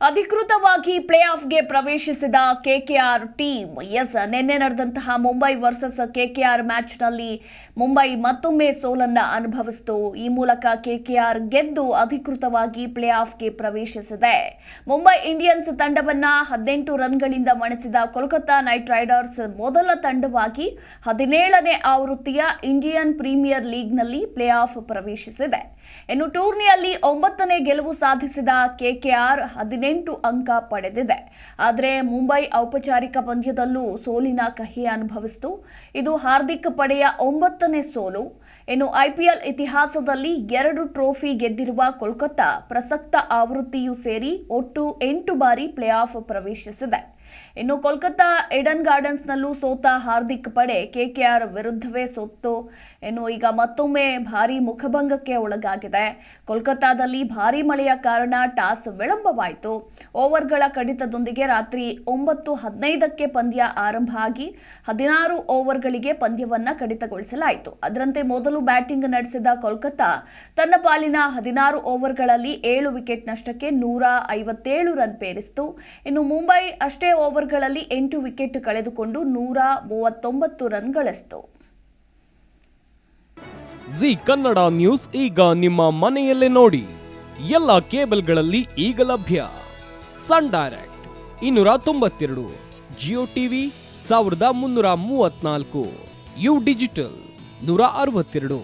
ಅಧಿಕೃತವಾಗಿ ಪ್ಲೇ ಆಫ್ಗೆ ಪ್ರವೇಶಿಸಿದ KKR team, S, ನಿನ್ನೆ ನಡೆದಂತಹ ಮುಂಬೈ ವರ್ಸಸ್ ಕೆಕೆಆರ್ ಮ್ಯಾಚ್ನಲ್ಲಿ ಮುಂಬೈ ಮತ್ತೊಮ್ಮೆ ಸೋಲನ್ನ ಅನುಭವಿಸಿತು. ಈ ಮೂಲಕ ಕೆಕೆಆರ್ ಗೆದ್ದು ಅಧಿಕೃತವಾಗಿ ಪ್ಲೇ ಆಫ್ಗೆ ಪ್ರವೇಶಿಸಿದೆ. ಮುಂಬೈ ಇಂಡಿಯನ್ಸ್ ತಂಡವನ್ನ ಹದಿನೆಂಟು ರನ್ಗಳಿಂದ ಮಣಿಸಿದ ಕೋಲ್ಕತ್ತಾ ನೈಟ್ ರೈಡರ್ಸ್ ಮೊದಲ ತಂಡವಾಗಿ ಹದಿನೇಳನೇ ಆವೃತ್ತಿಯ ಇಂಡಿಯನ್ ಪ್ರೀಮಿಯರ್ ಲೀಗ್ನಲ್ಲಿ ಪ್ಲೇ ಆಫ್ ಪ್ರವೇಶಿಸಿದೆ. ಇನ್ನು ಟೂರ್ನಿಯಲ್ಲಿ ಒಂಬತ್ತನೇ ಗೆಲುವು ಸಾಧಿಸಿದ ಕೆಕೆಆರ್ ಹದಿನೆಂಟು ಅಂಕ ಪಡೆದಿದೆ. ಆದರೆ ಮುಂಬೈ ಔಪಚಾರಿಕ ಪಂದ್ಯದಲ್ಲೂ ಸೋಲಿನ ಕಹಿ ಅನುಭವಿಸಿತು. ಇದು ಹಾರ್ದಿಕ್ ಪಡೆಯ ಒಂಬತ್ತನೇ ಸೋಲು. ಇನ್ನು ಐಪಿಎಲ್ ಇತಿಹಾಸದಲ್ಲಿ ಎರಡು ಟ್ರೋಫಿ ಗೆದ್ದಿರುವ ಕೋಲ್ಕತ್ತಾ ಪ್ರಸಕ್ತ ಆವೃತ್ತಿಯೂ ಸೇರಿ ಒಟ್ಟು ಎಂಟು ಬಾರಿ ಪ್ಲೇ ಆಫ್ ಪ್ರವೇಶಿಸಿದೆ. ಇನ್ನು ಕೋಲ್ಕತ್ತಾ ಎಡನ್ ಗಾರ್ಡನ್ಸ್ನಲ್ಲೂ ಸೋತ ಹಾರ್ದಿಕ್ ಪಡೆ, ಕೆಕೆಆರ್ ವಿರುದ್ಧವೇ ಸೋತು ಇನ್ನು ಈಗ ಮತ್ತೊಮ್ಮೆ ಭಾರಿ ಮುಖಭಂಗಕ್ಕೆ ಒಳಗಾಗಿದೆ. ಕೋಲ್ಕತ್ತಾದಲ್ಲಿ ಭಾರಿ ಮಳೆಯ ಕಾರಣ ಟಾಸ್ ವಿಳಂಬವಾಯಿತು. ಓವರ್ಗಳ ಕಡಿತದೊಂದಿಗೆ ರಾತ್ರಿ ಒಂಬತ್ತು ಹದಿನೈದಕ್ಕೆ ಪಂದ್ಯ ಆರಂಭ ಆಗಿ ಹದಿನಾರು ಓವರ್ಗಳಿಗೆ ಪಂದ್ಯವನ್ನು ಕಡಿತಗೊಳಿಸಲಾಯಿತು. ಅದರಂತೆ ಮೊದಲು ಬ್ಯಾಟಿಂಗ್ ನಡೆಸಿದ ಕೋಲ್ಕತ್ತಾ ತನ್ನ ಪಾಲಿನ ಹದಿನಾರು ಓವರ್ಗಳಲ್ಲಿ ಏಳು ವಿಕೆಟ್ ನಷ್ಟಕ್ಕೆ ನೂರ ಐವತ್ತೇಳು ರನ್ ಪೇರಿಸಿತು. ಇನ್ನು ಮುಂಬೈ ಅಷ್ಟೇ ಓವರ್ಗಳಲ್ಲಿ ಎಂಟು ವಿಕೆಟ್ ಕಳೆದುಕೊಂಡು ನೂರ ಮೂವತ್ತೊಂಬತ್ತು ರನ್ ಗಳಿಸಿತು ಜಿ ಕನ್ನಡ ನ್ಯೂಸ್ ಈಗ ನಿಮ್ಮ ಮನೆಯಲ್ಲೇ ನೋಡಿ. ಎಲ್ಲ ಕೇಬಲ್ಗಳಲ್ಲಿ ಈಗ ಲಭ್ಯ. ಸನ್ ಡೈರೆಕ್ಟ್ ಇನ್ನೂರ ತೊಂಬತ್ತೆರಡು, ಜಿಯೋ ಟಿವಿ ಸಾವಿರದ ಮುನ್ನೂರ ಮೂವತ್ನಾಲ್ಕು ಯು ಡಿಜಿಟಲ್ ನೂರ ಅರವತ್ತೆರಡು,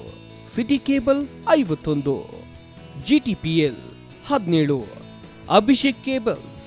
ಸಿಟಿ ಕೇಬಲ್ ಐವತ್ತೊಂದು, ಜಿ ಟಿ ಪಿ ಎಲ್ ಹದಿನೇಳು, ಅಭಿಷೇಕ್ ಕೇಬಲ್ಸ್